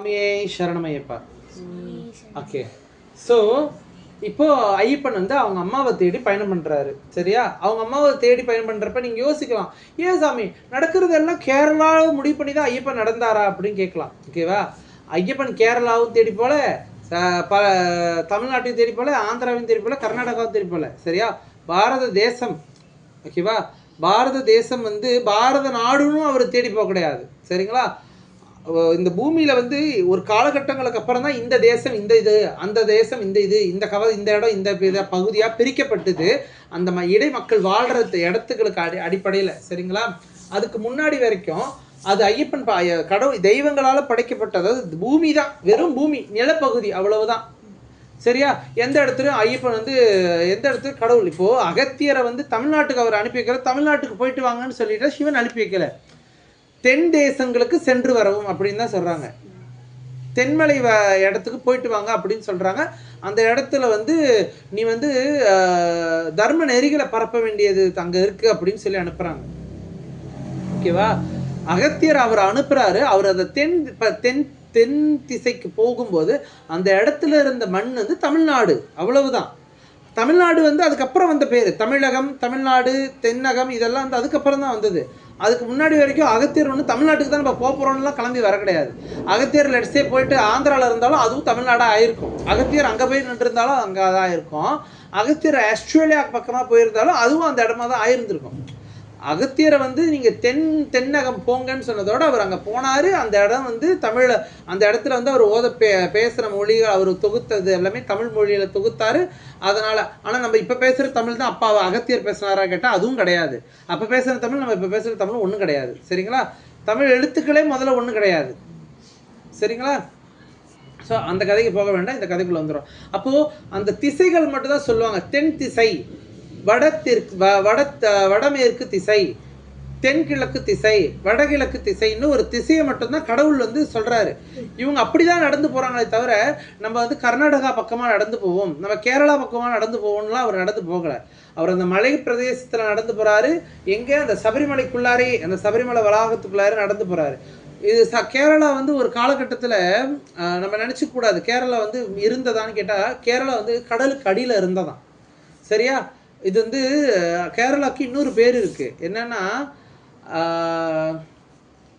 சுவாமியே சரணமையப்பா. Okay so இப்போ ஐயப்பன் வந்து அவங்க அம்மாவை தேடி பயணம் பண்றாரு. சரியா? அவங்க அம்மாவை தேடி பயணம் பண்றப்ப நீங்க யோசிக்கலாம். ஏன் சாமி? நடக்கிறதெல்லாம் கேரளாவும் முடிவு பண்ணி தான் ஐயப்பன் நடந்தாரா அப்படின்னு கேட்கலாம். ஓகேவா ஐயப்பன் கேரளாவும் தேடி போல ப தமிழ்நாட்டையும் தேடி போல ஆந்திராவையும் தேடி போல கர்நாடகாவும் தேடி போல. சரியா? பாரத தேசம். ஓகேவா பாரத தேசம் வந்து பாரத நாடுன்னு அவர் தேடி போக கிடையாது. சரிங்களா? இந்த பூமியில வந்து ஒரு காலகட்டங்களுக்கு அப்புறம் தான் இந்த தேசம் இந்த இது அந்த தேசம் இந்த இது இந்த கவ இந்த இடம் இந்த இத பகுதியா பிரிக்கப்பட்டது. அந்த ம- இடை மக்கள் வாழ்றது இடத்துக்களுக்கு அடி அடிப்படையில் சரிங்களா? அதுக்கு முன்னாடி வரைக்கும் அது ஐயப்பன் பா கடவுள் தெய்வங்களால படைக்கப்பட்ட அதாவது பூமி தான் வெறும் பூமி நிலப்பகுதி அவ்வளவுதான். சரியா? எந்த இடத்துலையும் ஐயப்பன் வந்து எந்த இடத்துலையும் கடவுள். இப்போ அகத்தியரை வந்து தமிழ்நாட்டுக்கு அவர் அனுப்பி வைக்கிற தமிழ்நாட்டுக்கு போயிட்டு வாங்கன்னு சொல்லிட்டு சிவன் அனுப்பி வைக்கல. தென் தேசங்களுக்கு சென்று வரவும் அப்படின்னு தான் சொல்கிறாங்க தென்மலை வ இடத்துக்கு போயிட்டு வாங்க அப்படின்னு சொல்கிறாங்க அந்த இடத்துல வந்து நீ வந்து தர்ம நெறிகளை பரப்ப வேண்டியது அங்கே இருக்குது அப்படின்னு சொல்லி அனுப்புகிறாங்க ஓகேவா அகத்தியர் அவர் அனுப்புகிறாரு அவர் அந்த தென் இப்போ தென் தென் திசைக்கு போகும்போது அந்த இடத்துல இருந்த மண் வந்து தமிழ்நாடு. அவ்வளவுதான். தமிழ்நாடு வந்து அதுக்கப்புறம் வந்த பேர். தமிழகம் தமிழ்நாடு தென்னகம் இதெல்லாம் வந்து அதுக்கப்புறம் தான் வந்தது. அதுக்கு முன்னாடி வரைக்கும் அகத்தியர் ஒன்று தமிழ்நாட்டுக்கு தான் நம்ம போக போகிறோம்லாம் கிளம்பி வர கிடையாது. அகத்தியர் லெட்ஸே போயிட்டு ஆந்திராவில் இருந்தாலும் அதுவும் தமிழ்நாடாக ஆயிருக்கும். அகத்தியர் அங்கே போய் நின்றுருந்தாலும் அங்கே தான் இருக்கும் அகத்தியர் ஆஸ்திரேலியா பக்கமாக போயிருந்தாலும் அதுவும் அந்த இடமா தான் ஆயிருந்திருக்கும். அகத்தியரை வந்து நீங்கள் தென் தென்னகம் போங்கன்னு சொன்னதோட அவர் அங்கே போனார். அந்த இடம் வந்து தமிழை அந்த இடத்துல வந்து அவர் ஓத பே பேசுகிற மொழிகள் அவர் தொகுத்தது எல்லாமே தமிழ் மொழியில் தொகுத்தார். அதனால் ஆனால் நம்ம இப்போ பேசுகிற தமிழ் தான் அப்பா அகத்தியர் பேசினாரா கேட்டால் அதுவும் கிடையாது. அப்போ பேசுகிற தமிழ் நம்ம இப்போ பேசுகிற தமிழ் ஒன்றும் கிடையாது. சரிங்களா? தமிழ் எழுத்துக்களே முதல்ல ஒன்றும் கிடையாது. சரிங்களா? ஸோ அந்த கதைக்கு போக வேண்டாம். இந்த கதைக்குள்ளே வந்துடும் அப்போது அந்த திசைகள் மட்டும் தான் சொல்லுவாங்க. தென் திசை. வடத்திற்கு வ- வட வடமேற்கு திசை தென்கிழக்கு திசை வடகிழக்கு திசைன்னு ஒரு திசையை மட்டும்தான் கடவுள் வந்து சொல்கிறாரு இவங்க அப்படி தான் நடந்து போகிறாங்களே தவிர நம்ம வந்து கர்நாடகா பக்கமாக நடந்து போவோம். நம்ம கேரளா பக்கமாக நடந்து போவோம்லாம் அவர் நடந்து போகலை. அவர் அந்த மலை பிரதேசத்தில் நடந்து போகிறாரு எங்கே? அந்த சபரிமலைக்குள்ளாரே அந்த சபரிமலை வளாகத்துக்குள்ளாரே நடந்து போகிறாரு இது ச கேரளா வந்து ஒரு காலகட்டத்தில் நம்ம நினச்சிக்கூடாது கேரளா வந்து இருந்ததான்னு கேட்டால் கேரளா வந்து கடலுக்கு அடியில் இருந்ததான் சரியா? இது வந்து கேரளாவுக்கு இன்னொரு பேர் இருக்கு. என்னன்னா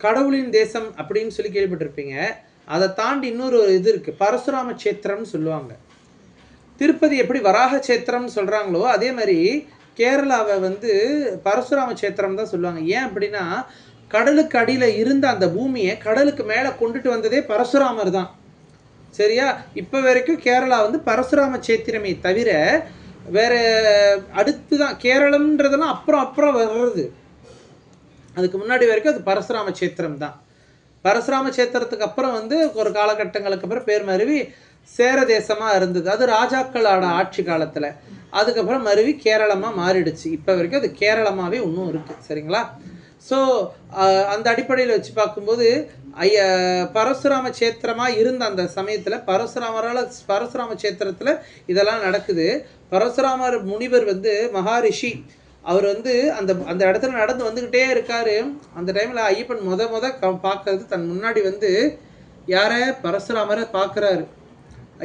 கடவுளின் தேசம் அப்படின்னு சொல்லி கேள்விப்பட்டிருப்பீங்க. அதை தாண்டி இன்னொரு இது இருக்கு. பரசுராம சேத்திரம்னு சொல்லுவாங்க. திருப்பதி எப்படி வராக சேத்திரம்னு சொல்றாங்களோ அதே மாதிரி கேரளாவை வந்து பரசுராம சேத்திரம் தான் சொல்லுவாங்க. ஏன் அப்படின்னா கடலுக்கு அடியில் இருந்த அந்த பூமியை கடலுக்கு மேலே கொண்டுட்டு வந்ததே பரசுராமர் தான். சரியா? இப்போ வரைக்கும் கேரளா வந்து பரசுராம சேத்திரமே தவிர வேற அடுத்து தான் கேரளம்ன்றதெல்லாம் அப்புறம் அப்புறம் வர்றது. அதுக்கு முன்னாடி வரைக்கும் அது பரசுராம சேத்திரம் தான் பரசுராம சேத்திரத்துக்கு அப்புறம் வந்து ஒரு காலகட்டங்களுக்கு அப்புறம் பேர் மருவி சேர தேசமாக இருந்தது. அது ராஜாக்களோட ஆட்சி காலத்தில். அதுக்கப்புறம் மருவி கேரளமாக மாறிடுச்சு. இப்போ வரைக்கும் அது கேரளமாகவே இன்னும் இருக்குது சரிங்களா? ஸோ அந்த அடிப்படையில் வச்சு பார்க்கும்போது ஐய பரசுராம சேத்திரமா இருந்த அந்த சமயத்தில் பரசுராமரால் பரசுராம சேத்திரத்தில் இதெல்லாம் நடக்குது. பரசுராமர் முனிவர் வந்து மகாரிஷி. அவர் வந்து அந்த அந்த இடத்துல நடந்து வந்துக்கிட்டே இருக்காரு. அந்த டைமில் ஐயப்பன் முத முத க பார்க்கறது தன் முன்னாடி வந்து யாரை? பரசுராமரை பார்க்குறாரு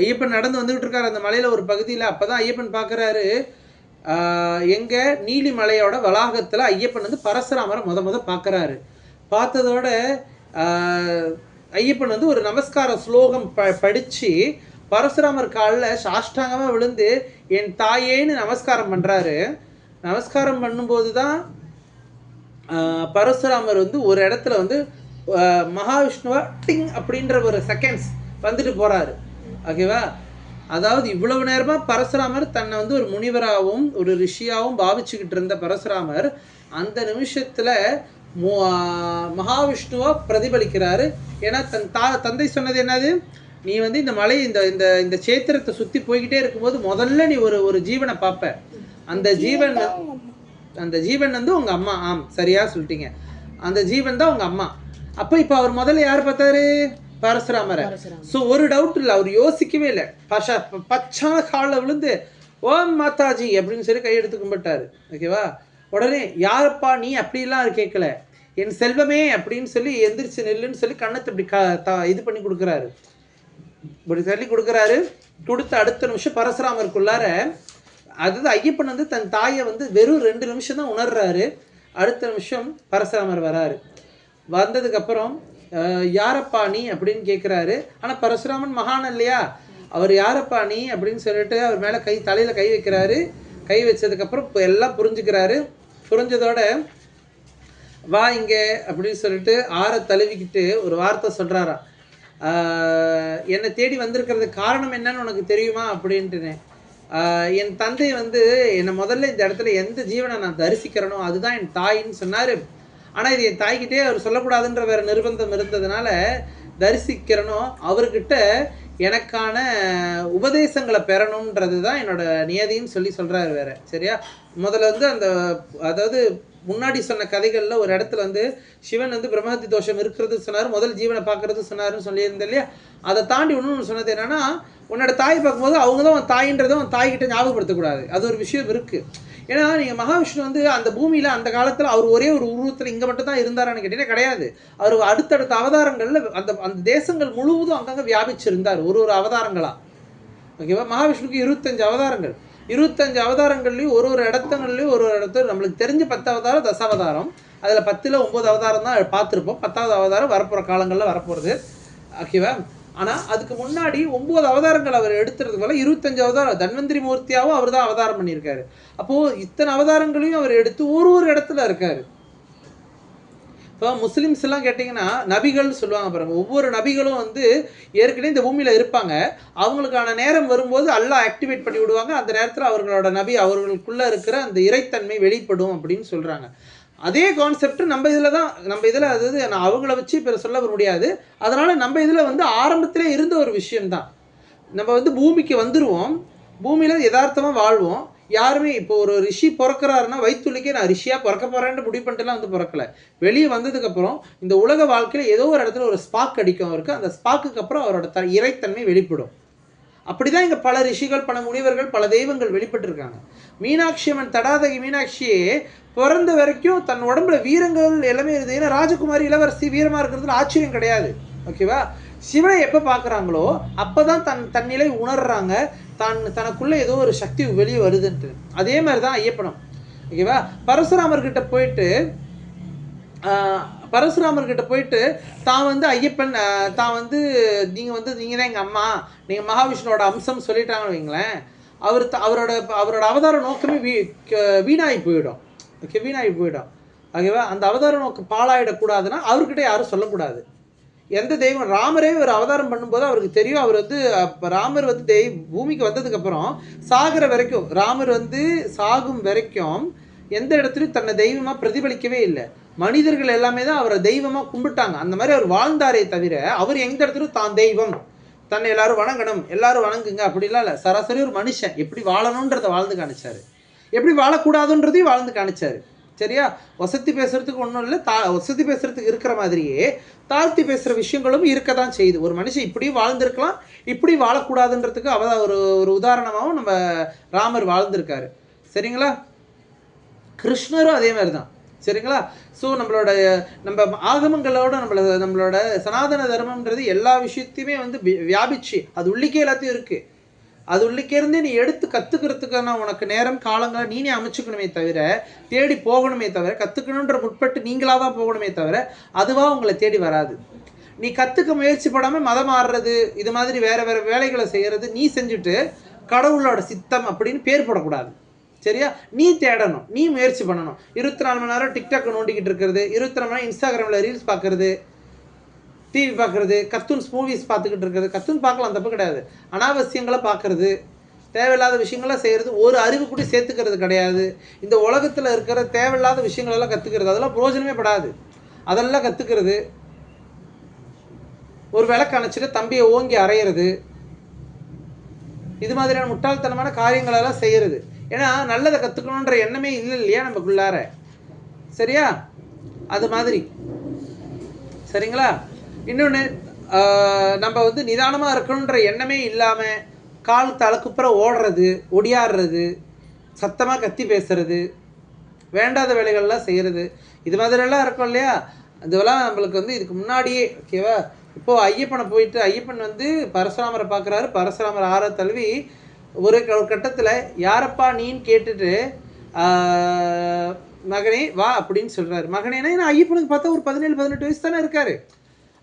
ஐயப்பன் நடந்து வந்துகிட்டு இருக்காரு. அந்த மலையில் ஒரு பகுதியில் அப்போ தான் ஐயப்பன் பார்க்குறாரு எங்கே? நீலிமலையோட வளாகத்தில் ஐயப்பன் வந்து பரசுராமரை முத முத பார்க்குறாரு பார்த்ததோட ஐயப்பன் வந்து ஒரு நமஸ்கார ஸ்லோகம் ப படித்து பரசுராமர் காலில் சாஷ்டாங்கமாக விழுந்து என் தாயேன்னு நமஸ்காரம் பண்ணுறாரு நமஸ்காரம் பண்ணும்போது தான் பரசுராமர் வந்து ஒரு இடத்துல வந்து மகாவிஷ்ணுவா டிங் அப்படின்ற ஒரு செகண்ட்ஸ் வந்துட்டு போகிறாரு ஓகேவா அதாவது இவ்வளவு நேரமாக பரசுராமர் தன்னை வந்து ஒரு முனிவராகவும் ஒரு ரிஷியாகவும் பாவிச்சுக்கிட்டு இருந்த பரசுராமர் அந்த நிமிஷத்தில் மு- மகாவிஷ்ணுவா பிரதிபலிக்கிறாரு. ஏன்னா தன் தா தந்தை சொன்னது என்னது? நீ வந்து இந்த மலை இந்த இந்த இந்த சேத்திரத்தை சுத்தி போய்கிட்டே இருக்கும்போது முதல்ல நீ ஒரு ஒரு ஜீவனை பார்ப்ப அந்த ஜீவன் அந்த ஜீவன் வந்து உங்க அம்மா. ஆம் சரியா சொல்லிட்டீங்க. அந்த ஜீவன் தான் உங்க அம்மா. அப்போ இப்போ அவர் முதல்ல யார் பார்த்தாரு? பரசுராமரை. ஸோ ஒரு டவுட் இல்லை அவர் யோசிக்கவே இல்லை. பஷ பச்சான காலில் விழுந்து ஓம் மாதாஜி அப்படின்னு சொல்லி கையெடுத்து கும்பிட்டாரு. ஓகேவா உடனே யாரப்பா நீ? அப்படிலாம் கேட்கல. என் செல்வமே அப்படின்னு சொல்லி எந்திரிச்சு நெல்லுன்னு சொல்லி கண்ணத்தை இப்படி க இது பண்ணி கொடுக்குறாரு. இப்படி தள்ளி கொடுக்குறாரு. கொடுத்த அடுத்த நிமிஷம் பரசுராமருக்குள்ளார அதாவது ஐயப்பன் வந்து தன் தாயை வந்து வெறும் ரெண்டு நிமிஷம் தான் உணர்றாரு. அடுத்த நிமிஷம் பரசுராமர் வராரு. வந்ததுக்கப்புறம் யாரப்பா நீ அப்படின்னு கேட்குறாரு ஆனால் பரசுராமன் மகான் இல்லையா? அவர் யாரப்பா நீ அப்படின்னு சொல்லிட்டு அவர் மேலே கை தலையில் கை வைக்கிறாரு. கை வச்சதுக்கப்புறம் இப்போ எல்லாம் புரிஞ்சுக்கிறாரு. புரிஞ்சதோட வா இங்கே அப்படின்னு சொல்லிட்டு ஆற தழுவிக்கிட்டு ஒரு வார்த்தை சொல்கிறாராம் என்னை தேடி வந்திருக்கிறதுக்கு காரணம் என்னன்னு உனக்கு தெரியுமா அப்படின்ட்டுனேன் என் தந்தை வந்து என்னை முதல்ல இந்த இடத்துல எந்த ஜீவனை நான் தரிசிக்கிறனோ அதுதான் என் தாயின்னு சொன்னார். ஆனால் இது என் தாய்கிட்டே அவர் சொல்லக்கூடாதுன்ற வேற நிர்பந்தம் இருந்ததுனால தரிசிக்கிறனோ அவர்கிட்ட எனக்கான உபதேசங்களை பெறணுன்றது தான் என்னோட நியதின்னு சொல்லி சொல்கிறாரு வேற சரியா? முதல்ல வந்து அந்த அதாவது முன்னாடி சொன்ன கதைகளில் ஒரு இடத்துல வந்து சிவன் வந்து பிரம்மஹத்தி தோஷம் இருக்கிறது சொன்னார் முதல் ஜீவனை பார்க்கறது சொன்னாருன்னு சொல்லியிருந்தேன் இல்லையா? அதை தாண்டி இன்னொன்று சொன்னது என்னன்னா உன்னோட தாய் பார்க்கும்போது அவங்க தான் உன் தாயின்றதை உன் தாய்கிட்ட ஞாபகப்படுத்தக்கூடாது. அது ஒரு விஷயம் இருக்குது ஏன்னா நீங்கள் மகாவிஷ்ணு வந்து அந்த பூமியில் அந்த காலத்தில் அவர் ஒரே ஒரு உருவத்தில் இங்கே மட்டும் தான் இருந்தாரான்னு கேட்டீங்கன்னா கிடையாது. அவர் அடுத்தடுத்த அவதாரங்களில் அந்த அந்த தேசங்கள் முழுவதும் அங்கங்கே வியாபிச்சிருந்தார். ஒரு ஒரு அவதாரங்களாக ஓகேவா? மகாவிஷ்ணுக்கு இருபத்தஞ்சு அவதாரங்கள். இருபத்தஞ்சு அவதாரங்கள்லையும் ஒரு ஒரு இடத்துங்கள்லையும் ஒரு ஒரு இடத்துல நம்மளுக்கு தெரிஞ்ச பத்து அவதாரம் தசாவதாரம் அதில் பத்தில் ஒம்பது அவதாரம் தான் பார்த்துருப்போம். பத்தாவது அவதாரம் வரப்போகிற காலங்களில் வரப்போகிறது ஓகேவா ஆனால் அதுக்கு முன்னாடி ஒம்பது அவதாரங்கள் அவர் எடுத்துறது போல இருபத்தஞ்சு அவதாரம். தன்வந்திரி மூர்த்தியாவும் அவர் தான் அவதாரம் பண்ணியிருக்காரு. அப்போது இத்தனை அவதாரங்களையும் அவர் எடுத்து ஒரு ஒரு இடத்துல இருக்காரு. இப்போ முஸ்லீம்ஸ் எல்லாம் கேட்டிங்கன்னா நபிகள்னு சொல்லுவாங்க பாருங்க ஒவ்வொரு நபிகளும் வந்து ஏற்கனவே இந்த பூமியில் இருப்பாங்க. அவங்களுக்கான நேரம் வரும்போது அல்லாஹ் ஆக்டிவேட் பண்ணி விடுவாங்க. அந்த நேரத்தில் அவர்களோட நபி அவர்களுக்குள்ளே இருக்கிற அந்த இறைத்தன்மை வெளிப்படும் அப்படின்னு சொல்கிறாங்க அதே கான்செப்ட் நம்ம இதில் தான் நம்ம இதில் அதாவது நான் அவங்கள வச்சு இப்போ சொல்ல முடியாது. அதனால் நம்ம இதில் வந்து ஆரம்பத்திலே இருந்த ஒரு விஷயம்தான். நம்ம வந்து பூமிக்கு வந்துடுவோம் பூமியில் யதார்த்தமாக வாழ்வோம். யாருமே இப்போ ஒரு ரிஷி பிறக்கிறாருன்னா வயிற்றுலிக்கே நான் ரிஷியாக பிறக்க போகிறேன்னு முடிவு பண்ணிட்டுலாம் வந்து பிறக்கல. வெளியே வந்ததுக்கப்புறம் இந்த உலக வாழ்க்கையில் ஏதோ ஒரு இடத்துல ஒரு ஸ்பாக் அடிக்கும் அவருக்கு. அந்த ஸ்பாக்குக்கு அப்புறம் அவரோட த இறைத்தன்மை வெளிப்படும். அப்படிதான் இங்கே பல ரிஷிகள் பல முனிவர்கள் பல தெய்வங்கள் வெளிப்பட்டிருக்காங்க. மீனாட்சி அம்மன் தடாதகி மீனாட்சியே பிறந்த வரைக்கும் தன் உடம்புல வீரங்கள் எல்லாமே இருக்குது. ஏன்னா ராஜகுமாரி இளவரசி வீரமாக இருக்கிறதுல ஆச்சரியம் கிடையாது. ஓகேவா? சிவனை எப்போ பார்க்குறாங்களோ அப்போ தான் தன் தன்னிலை உணர்றாங்க. தான் தனக்குள்ளே ஏதோ ஒரு சக்தி வெளியே வருதுன்ட்டு. அதே மாதிரி தான் ஐயப்பனம் ஓகேவா? பரசுராமர்கிட்ட போயிட்டு பரசுராமர்கிட்ட போயிட்டு தான் வந்து ஐயப்பன் தான் வந்து நீங்கள் வந்து நீங்கள் தான் எங்கள் அம்மா. நீங்கள் மகாவிஷ்ணுவோட அம்சம் சொல்லிட்டாங்கன்னு வைங்களேன். அவர் த- அவரோட அவரோட அவதார நோக்கமே வீ வீணாகி போயிடும். ஓகே வீணாகி போயிடும். ஓகேவா? அந்த அவதார நோக்கம் பாழாயிடக்கூடாதுன்னா அவர்கிட்ட யாரும் சொல்லக்கூடாது. எந்த தெய்வம் ராமரே ஒரு அவதாரம் பண்ணும்போது அவருக்கு தெரியும். அவர் வந்து ராமர் வந்து தெய்வம் பூமிக்கு வந்ததுக்கப்புறம் சாகிற வரைக்கும் ராமர் வந்து சாகும் வரைக்கும் எந்த இடத்துலையும் தன்னை தெய்வமாக பிரதிபலிக்கவே இல்லை. மனிதர்கள் எல்லாமே தான் அவரை தெய்வமாக கும்பிட்டாங்க. அந்த மாதிரி அவர் வாழ்ந்தாரே தவிர அவர் எந்த இடத்துலையும் தான் தெய்வம். தன்னை எல்லாரும் வணங்கணும் எல்லாரும் வணங்குங்க அப்படிலாம் இல்லை. சராசரி ஒரு மனுஷன் எப்படி வாழணுன்றதை வாழ்ந்து காணிச்சாரு எப்படி வாழக்கூடாதுன்றதையும் வாழ்ந்து காணிச்சாரு சரியா? வசதி பேசுறதுக்கு ஒன்றும் இல்லை. தா வசதி பேசுறதுக்கு இருக்கிற மாதிரியே தாழ்த்தி பேசுகிற விஷயங்களும் இருக்க தான் செய்யுது. ஒரு மனுஷன் இப்படியும் வாழ்ந்திருக்கலாம் இப்படி வாழக்கூடாதுன்றதுக்கு அவ ஒரு ஒரு உதாரணமாகவும் நம்ம ராமர் வாழ்ந்திருக்காரு. சரிங்களா? கிருஷ்ணரும் அதே மாதிரி தான் சரிங்களா? ஸோ நம்மளோட நம்ம ஆகமங்களோட நம்மள நம்மளோட சனாதன தர்மம்ன்றது எல்லா விஷயத்தையுமே வந்து வியாபிச்சு அது உள்ளிக்கே எல்லாத்தையும் இருக்குது அது உள்ளிக்கேருந்தே நீ எடுத்து கற்றுக்கிறதுக்கான உனக்கு நேரம் காலங்களை நீனே அமைச்சுக்கணுமே தவிர தேடி போகணுமே தவிர கற்றுக்கணுன்ற முற்பட்டு நீங்களாக தான் போகணுமே தவிர அதுவாக உங்களை தேடி வராது. நீ கற்றுக்க முயற்சி படாமல் மதம் மாறுறது இது மாதிரி வேற வேறு வேலைகளை செய்கிறது நீ செஞ்சுட்டு கடவுளோட சித்தம் அப்படின்னு பேர் போடக்கூடாது. சரியா? நீ தேடணும் நீ முயற்சி பண்ணணும். இருபத்தி நாலு மணி நேரம் டிக்டாக் நோண்டிக்கிட்டு இருக்கிறது இருபத்தி நாலு மணி நேரம் இன்ஸ்டாகிராமில் ரீல்ஸ் பார்க்குறது டிவி பார்க்குறது கர்த்தூன்ஸ் மூவிஸ் பார்த்துக்கிட்டு இருக்கிறது. கர்த்தூன் பார்க்கலாம் தப்பு கிடையாது. அனாவசியங்களை பார்க்குறது தேவையில்லாத விஷயங்களை செய்கிறது ஒரு அறிவு கூட சேர்த்துக்கிறது கிடையாது. இந்த உலகத்தில் இருக்கிற தேவையில்லாத விஷயங்களெல்லாம் கற்றுக்கிறது அதெல்லாம் பிரயோஜனமே படாது. அதெல்லாம் கற்றுக்கிறது ஒரு விளக்கு அணைச்சிட்டு தம்பியை ஓங்கி அரையிறது இது மாதிரியான முட்டாள்தனமான காரியங்களெல்லாம் செய்கிறது ஏன்னா நல்லதை கற்றுக்கணுன்ற எண்ணமே இல்லை இல்லையா நமக்குள்ளார? சரியா? அது மாதிரி. சரிங்களா? இன்னொன்று நம்ம வந்து நிதானமாக இருக்கணுன்ற எண்ணமே இல்லாமல் கால் தலைக்குப்புற ஓடுறது ஒடியாடுறது சத்தமாக கத்தி பேசுறது வேண்டாத வேலைகள்லாம் செய்கிறது இது மாதிரிலாம் இருக்கும் இல்லையா? இதெல்லாம் நம்மளுக்கு வந்து இதுக்கு முன்னாடியே ஓகேவா இப்போது ஐயப்பனை போயிட்டு ஐயப்பன் வந்து பரசுராமரை பார்க்குறாரு பரசுராமர் ஆற தழுவி ஒரு கட்டத்தில் யாரப்பா நீன்னு கேட்டுட்டு மகனே வா அப்படின்னு சொல்கிறாரு மகனேனா ஏன்னா ஐயப்பனுக்கு பார்த்தா ஒரு பதினேழு பதினெட்டு வயசு தானே இருக்காரு.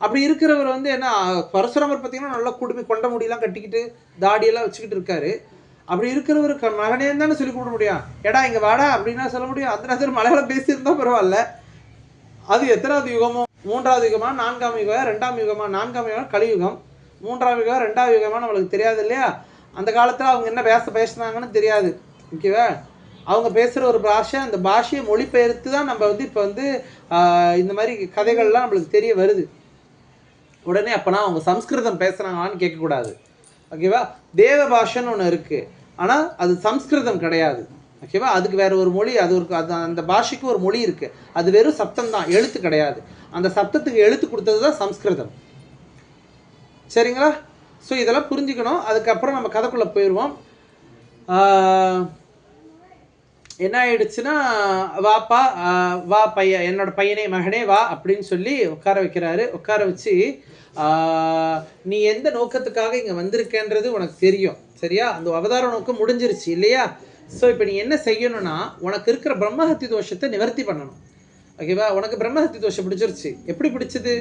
அப்படி இருக்கிறவர் வந்து என்ன பரசுராமர் பார்த்தீங்கன்னா நல்லா குடுமி கொண்ட முடியெல்லாம் கட்டிக்கிட்டு தாடியெல்லாம் வச்சுக்கிட்டு இருக்காரு. அப்படி இருக்கிறவருக்கு க- தானே சொல்லி கொடுக்க முடியும். எடா இங்கே வாடா அப்படின்னா சொல்ல முடியும். அந்த நேரத்தில் மலையாளம் பேசியிருந்தா பரவாயில்ல. அது எத்தனாவது யுகமோ? மூன்றாவது யுகமா? நான்காம் யுகம்? ரெண்டாம் யுகமா? நான்காம் யுகம்? கலியுகம். மூன்றாம் யுகம்? ரெண்டாவது யுகமா நம்மளுக்கு தெரியாது இல்லையா? அந்த காலத்தில் அவங்க என்ன பேச பேசுனாங்கன்னு தெரியாது. ஓகேவா? அவங்க பேசுகிற ஒரு பாஷை அந்த பாஷையை மொழிபெயர்த்து தான் நம்ம வந்து இப்போ வந்து இந்த மாதிரி கதைகள்லாம் நம்மளுக்கு தெரிய வருது. உடனே அப்போனா அவங்க சம்ஸ்கிருதம் பேசுகிறாங்களான்னு கேட்கக்கூடாது. ஓகேவா தேவ பாஷன்னு ஒன்று இருக்குது ஆனால் அது சம்ஸ்கிருதம் கிடையாது. ஓகேவா அதுக்கு வேறு ஒரு மொழி அது ஒரு அது அந்த பாஷைக்கு ஒரு மொழி இருக்குது அது வெறும் சப்தம் தான். எழுத்து கிடையாது. அந்த சப்தத்துக்கு எழுத்து கொடுத்தது தான் சம்ஸ்கிருதம். சரிங்களா? ஸோ இதெல்லாம் புரிஞ்சுக்கணும். அதுக்கப்புறம் நம்ம கதைக்குள்ளே போயிடுவோம் ஆஹ், என்ன ஆயிடுச்சுன்னா வாப்பா வா பையன் என்னோட பையனே மகனே வா அப்படின்னு சொல்லி உட்கார வைக்கிறாரு. உட்கார வச்சு நீ எந்த நோக்கத்துக்காக இங்கே வந்திருக்கேன்றது உனக்கு தெரியும் சரியா? அந்த அவதார நோக்கம் முடிஞ்சிருச்சு இல்லையா? ஸோ இப்போ நீ என்ன செய்யணும்னா உனக்கு இருக்கிற பிரம்மஹத்தி தோஷத்தை நிவர்த்தி பண்ணணும். ஓகேவா உனக்கு பிரம்மஹத்தி தோஷம் பிடிச்சிருச்சு. எப்படி பிடிச்சது?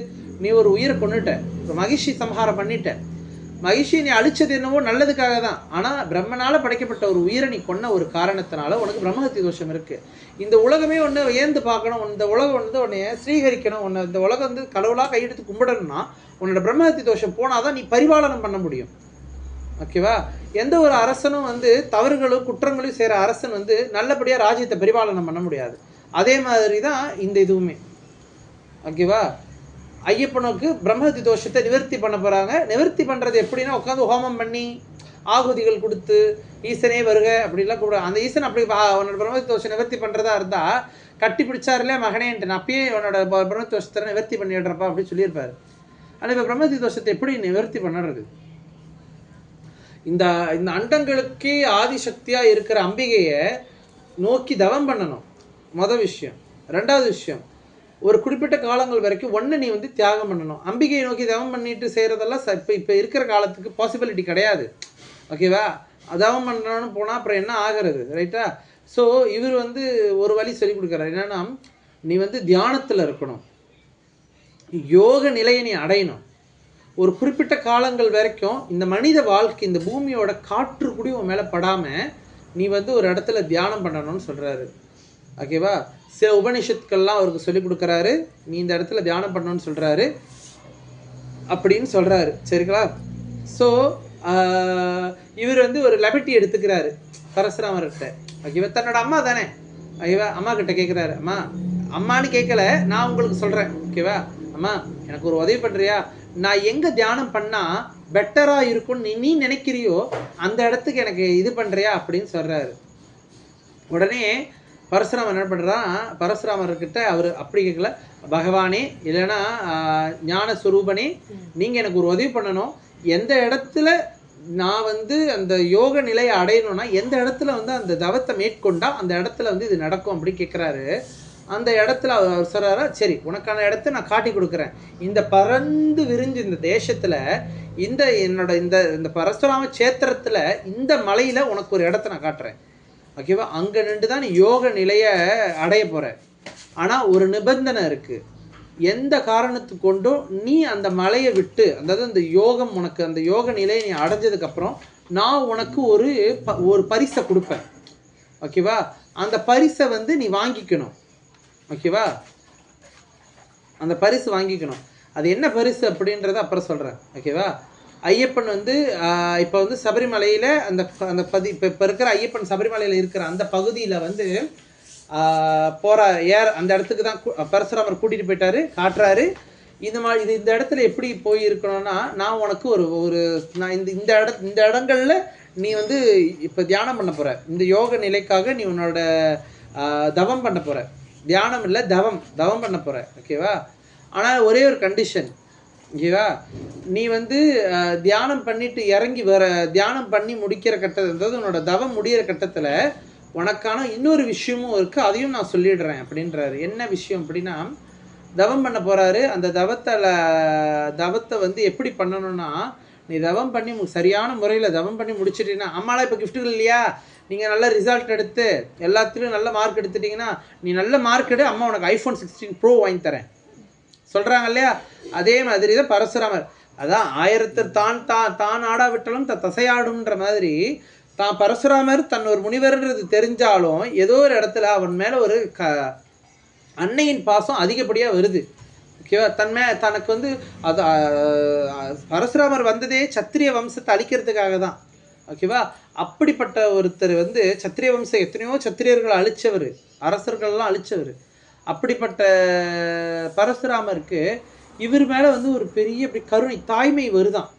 நீ ஒரு உயிரை கொன்னுட்ட. ஒரு மகிழ்ச்சி சம்ஹாரம் பண்ணிட்ட. மகிஷி நீ அழிச்சது என்னவோ நல்லதுக்காக தான். ஆனால் பிரம்மனால் படைக்கப்பட்ட ஒரு உயிரை நீ கொன்ன ஒரு காரணத்தினால உனக்கு பிரம்மஹத்தி தோஷம் இருக்கு. இந்த உலகமே ஒன்று ஏந்து பார்க்கணும் இந்த உலகம் வந்து உன்னைய ஸ்ரீகரிக்கணும் உன்னை இந்த உலகம் வந்து கடவுளாக கையெடுத்து கும்பிடணும்னா உன்னோட பிரம்மஹத்தி தோஷம் போனால் தான் நீ பரிபாலனம் பண்ண முடியும். ஓகேவா எந்த ஒரு அரசனும் வந்து தவறுகளும் குற்றங்களும் செய்கிற அரசன் வந்து நல்லபடியாக ராஜ்யத்தை பரிபாலனம் பண்ண முடியாது. அதே மாதிரி தான் இந்த இதுவுமே. ஓகேவா ஐயப்பனுக்கு பிரம்மஹத்தி தோஷத்தை நிவர்த்தி பண்ண போகிறாங்க நிவர்த்தி பண்ணுறது எப்படின்னா உட்காந்து ஹோமம் பண்ணி ஆகுதிகள் கொடுத்து ஈசனே வருக அப்படிலாம் கூட அந்த ஈசன் அப்படி உன்னோட பிரம்மஹத்தி தோஷம் நிவர்த்தி பண்ணுறதா இருந்தால் கட்டி பிடிச்சாருல மகனேன்ட்டு நான் அப்பயே உன்னோட ப- பிரம்மஹத்தி தோஷத்தை நிவர்த்தி பண்ணிடுறப்பா அப்படின்னு சொல்லியிருப்பாரு. ஆனால் இப்போ பிரம்மஹத்தி தோஷத்தை எப்படி நிவர்த்தி பண்ணுறது? இந்த இந்த அண்டங்களுக்கே ஆதிசக்தியாக இருக்கிற அம்பிகையை நோக்கி தவம் பண்ணணும். மொதல் விஷயம். ரெண்டாவது விஷயம். ஒரு குறிப்பிட்ட காலங்கள் வரைக்கும் ஒன்று நீ வந்து தியாகம் பண்ணணும். அம்பிகையை நோக்கி தவம் பண்ணிட்டு செய்கிறதெல்லாம் ச இப்போ இப்போ இருக்கிற காலத்துக்கு பாசிபிலிட்டி கிடையாது. ஓகேவா தவம் பண்ணணும்னு போனால் அப்புறம் என்ன ஆகிறது? ரைட்டா ஸோ இவர் வந்து ஒரு வழி சொல்லி கொடுக்குறாரு. என்னன்னா நீ வந்து தியானத்தில் இருக்கணும். யோக நிலையை நீ அடையணும். ஒரு குறிப்பிட்ட காலங்கள் வரைக்கும் இந்த மனித வாழ்க்கை இந்த பூமியோட காற்று கூடி உன் மேலே படாமல் நீ வந்து ஒரு இடத்துல தியானம் பண்ணணும்னு சொல்கிறாரு ஓகேவா சில உபனிஷத்துக்கள்லாம் அவருக்கு சொல்லி கொடுக்குறாரு. நீ இந்த இடத்துல தியானம் பண்ணணும்னு சொல்கிறாரு அப்படின்னு சொல்கிறாரு சரிங்களா? ஸோ இவர் வந்து ஒரு லெபட்டி எடுத்துக்கிறாரு. பரசுராமர்கிட்ட. இவன் தன்னோட அம்மா தானே? ஓகேவா அம்மா கிட்ட கேட்குறாரு அம்மா அம்மான்னு கேட்கல நான் உங்களுக்கு சொல்கிறேன் ஓகேவா அம்மா எனக்கு ஒரு உதவி பண்ணுறியா நான் எங்கே தியானம் பண்ணால் பெட்டராக இருக்கும்னு நீ நினைக்கிறியோ அந்த இடத்துக்கு எனக்கு இது பண்ணுறியா அப்படின்னு சொல்கிறாரு உடனே பரசுராமர் என்ன பண்ணுறான் பரசுராமர்கிட்ட அவர் அப்படி கேட்கல பகவானே இல்லைன்னா ஆஹ், ஞான ஸ்வரூபனே நீங்கள் எனக்கு ஒரு உதவி பண்ணணும். எந்த இடத்துல நான் வந்து அந்த யோக நிலையை அடையணும்னா எந்த இடத்துல வந்து அந்த தவத்தை மேற்கொண்டா அந்த இடத்துல வந்து இது நடக்கும் அப்படி கேட்குறாரு அந்த இடத்துல அவர் சொல்றாரா சரி உனக்கான இடத்த நான் காட்டி கொடுக்குறேன். இந்த பறந்து விரிஞ்சு இந்த தேசத்துல இந்த என்னோட இந்த இந்த பரசுராம சேத்திரத்துல இந்த மலையில உனக்கு ஒரு இடத்த நான் காட்டுறேன். ஓகேவா அங்கே நின்று தான் நீ யோக நிலையை அடைய போகிற ஆனால் ஒரு நிபந்தனை இருக்குது எந்த காரணத்து கொண்டும் நீ அந்த மலையை விட்டு அதாவது அந்த யோகம் உனக்கு அந்த யோக நிலையை நீ அடைஞ்சதுக்கப்புறம் நான் உனக்கு ஒரு ப- ஒரு பரிசை கொடுப்பேன். ஓகேவா அந்த பரிசை வந்து நீ வாங்கிக்கணும். ஓகேவா அந்த பரிசு வாங்கிக்கணும். அது என்ன பரிசு அப்படின்றத அப்புறம் சொல்கிறேன் ஓகேவா ஐயப்பன் வந்து இப்போ வந்து சபரிமலையில் அந்த அந்த பதி இப்போ இப்போ இருக்கிற ஐயப்பன் சபரிமலையில் இருக்கிற அந்த பகுதியில் வந்து போகிற ஏர் அந்த இடத்துக்கு தான் பரசுராமர் கூட்டிகிட்டு போயிட்டாரு காட்டுறாரு. இந்த மாதிரி இது இந்த இடத்துல எப்படி போய் இருக்கணும்னா நான் உனக்கு ஒரு ஒரு நான் இந்த இந்த இட இந்த இடங்கள்ல நீ வந்து இப்போ தியானம் பண்ண போகிற இந்த யோக நிலைக்காக நீ உன்னோட தவம் பண்ண போகிற தியானம் இல்லை தவம் தவம் பண்ண போகிற ஓகேவா? ஆனால் ஒரே ஒரு கண்டிஷன் ஓகேவா நீ வந்து தியானம் பண்ணிட்டு இறங்கி வர தியானம் பண்ணி முடிக்கிற கட்டத்தை அதாவது உன்னோட தவம் முடிகிற கட்டத்தில் உனக்கான இன்னொரு விஷயமும் இருக்குது அதையும் நான் சொல்லிடுறேன் அப்படின்றாரு. என்ன விஷயம் அப்படின்னா தவம் பண்ண போகிறாரு அந்த தவத்தில் தவத்தை வந்து எப்படி பண்ணணும்னா நீ தவம் பண்ணி சரியான முறையில் தவம் பண்ணி முடிச்சிட்டீங்கன்னா அம்மாலாம் இப்போ கிஃப்ட்டுகள் இல்லையா? நீங்கள் நல்ல ரிசல்ட் எடுத்து எல்லாத்துலேயும் நல்ல மார்க் எடுத்துட்டிங்கன்னா நீ நல்ல மார்க் எடு அம்மா உனக்கு ஐஃபோன் சிக்ஸ்டீன் ப்ரோ வாங்கி தரேன். சொல்கிறாங்க இல்லையா அதே மாதிரி தான் பரசுராமர். அதான் ஆயிரத்தர் தான் தான் தான் ஆடா விட்டாலும் த தசையாடுன்ற மாதிரி தான் பரசுராமர் தன் ஒரு முனிவர்ன்றது தெரிஞ்சாலும் ஏதோ ஒரு இடத்துல அவன் மேலே ஒரு க அன்னையின் பாசம் அதிகப்படியாக வருது. ஓகேவா? தன் மே தனக்கு வந்து அது பரசுராமர் வந்ததே சத்திரிய வம்சத்தை அழிக்கிறதுக்காக தான். ஓகேவா? அப்படிப்பட்ட ஒருத்தர் வந்து சத்திரிய வம்சம் எத்தனையோ சத்திரியர்களை அழிச்சவர் அரசர்கள்லாம் அழிச்சவர். அப்படிப்பட்ட பரசுராமருக்கு இவர் மேலே வந்து ஒரு பெரிய இப்படி கருணை தாய்மை வருதான்.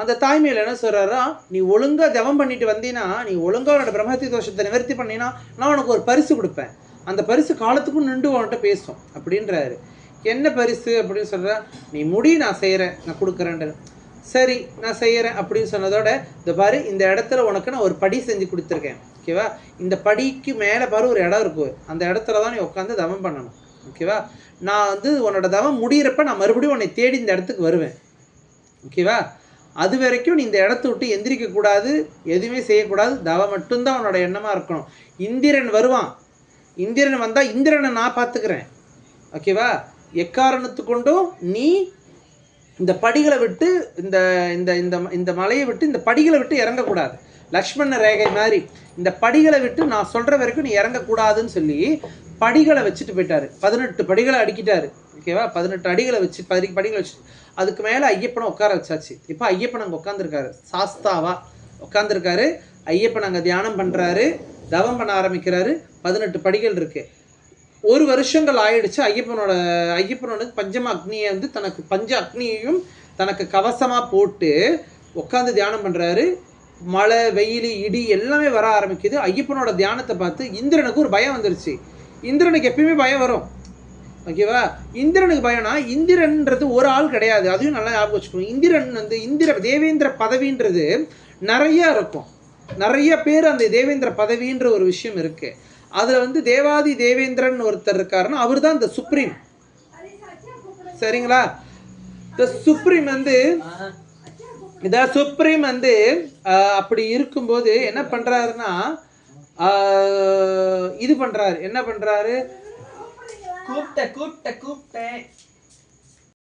அந்த தாய்மையில் என்ன சொல்கிறாரா நீ ஒழுங்காக தவம் பண்ணிட்டு வந்தீன்னா நீ ஒழுங்காக உன்னோட பிரம்மத்தி தோஷத்தை நிவர்த்தி பண்ணினா நான் உனக்கு ஒரு பரிசு கொடுப்பேன். அந்த பரிசு காலத்துக்கும் நின்று உன்கிட்ட பேசும் அப்படின்றாரு. என்ன பரிசு அப்படின்னு சொல்கிற நீ முடி நான் செய்கிறேன் நான் கொடுக்குறேன் சரி நான் செய்கிறேன் அப்படின்னு சொன்னதோட இந்த பாரு இந்த இடத்துல உனக்கு நான் ஒரு படி செஞ்சு கொடுத்துருக்கேன். ஓகேவா இந்த படிக்கு மேலே பாரு ஒரு இடம் இருக்கும் அந்த இடத்துல தான் நீ உட்காந்து தவம் பண்ணணும். ஓகேவா நான் வந்து உன்னோட தவம் முடியிறப்ப நான் மறுபடியும் உன்னை தேடி இந்த இடத்துக்கு வருவேன். ஓகேவா அது வரைக்கும் நீ இந்த இடத்த விட்டு எந்திரிக்கக்கூடாது எதுவுமே செய்யக்கூடாது. தவம் மட்டும்தான் உன்னோட எண்ணமாக இருக்கணும். இந்திரன் வருவான். இந்திரன் வந்தால் இந்திரனை நான் பார்த்துக்கிறேன். ஓகேவா எக்காரணத்து கொண்டும் நீ இந்த படிகளை விட்டு இந்த இந்த இந்த இந்த மலையை விட்டு இந்த படிகளை விட்டு இறங்கக்கூடாது. லக்ஷ்மண ரேகை மாதிரி இந்த படிகளை விட்டு நான் சொல்கிற வரைக்கும் நீ இறங்கக்கூடாதுன்னு சொல்லி படிகளை வச்சுட்டு போயிட்டாரு. பதினெட்டு படிகளை அடிக்கிட்டாரு. ஓகேவா பதினெட்டு அடிகளை வச்சு பதி படிகளை வச்சு. அதுக்கு மேலே ஐயப்பனை உட்கார வச்சாச்சு. இப்போ ஐயப்பன் அங்கே உட்காந்துருக்காரு சாஸ்தாவா உட்காந்துருக்காரு ஐயப்பன் அங்கே தியானம் பண்ணுறாரு தவம் பண்ண ஆரம்பிக்கிறாரு. பதினெட்டு படிகள் இருக்குது ஒரு வருஷங்கள் ஆயிடுச்சு. ஐயப்பனோட ஐயப்பனோட பஞ்சம அக்னியை வந்து தனக்கு பஞ்ச அக்னியையும் தனக்கு கவசமாக போட்டு உட்காந்து தியானம் பண்ணுறாரு மழை வெயில் இடி எல்லாமே வர ஆரம்பிக்குது. ஐயப்பனோட தியானத்தை பார்த்து இந்திரனுக்கு ஒரு பயம் வந்துருச்சு. இந்திரனுக்கு எப்பயுமே பயம் வரும். ஓகேவா இந்திரனுக்கு பயம்னா இந்திரன்றது ஒரு ஆள் கிடையாது. அதையும் நல்லா ஞாபகம் வச்சுக்கணும். இந்திரன் வந்து இந்திர தேவேந்திர பதவின்றது நிறைய இருக்கும். நிறைய பேர் அந்த தேவேந்திர பதவின்ற ஒரு விஷயம் இருக்கு. அதில் வந்து தேவாதி தேவேந்திரன் ஒருத்தர் இருக்காருன்னா அவர் தான் இந்த சுப்ரீம் சரிங்களா? இந்த சுப்ரீம் வந்து இந்த சுப்ரீம் வந்து அப்படி இருக்கும்போது என்ன பண்றாருன்னா இது பண்றாரு. என்ன பண்றாரு? கூப்பிட்ட கூப்பிட்ட கூப்பிட்டேன்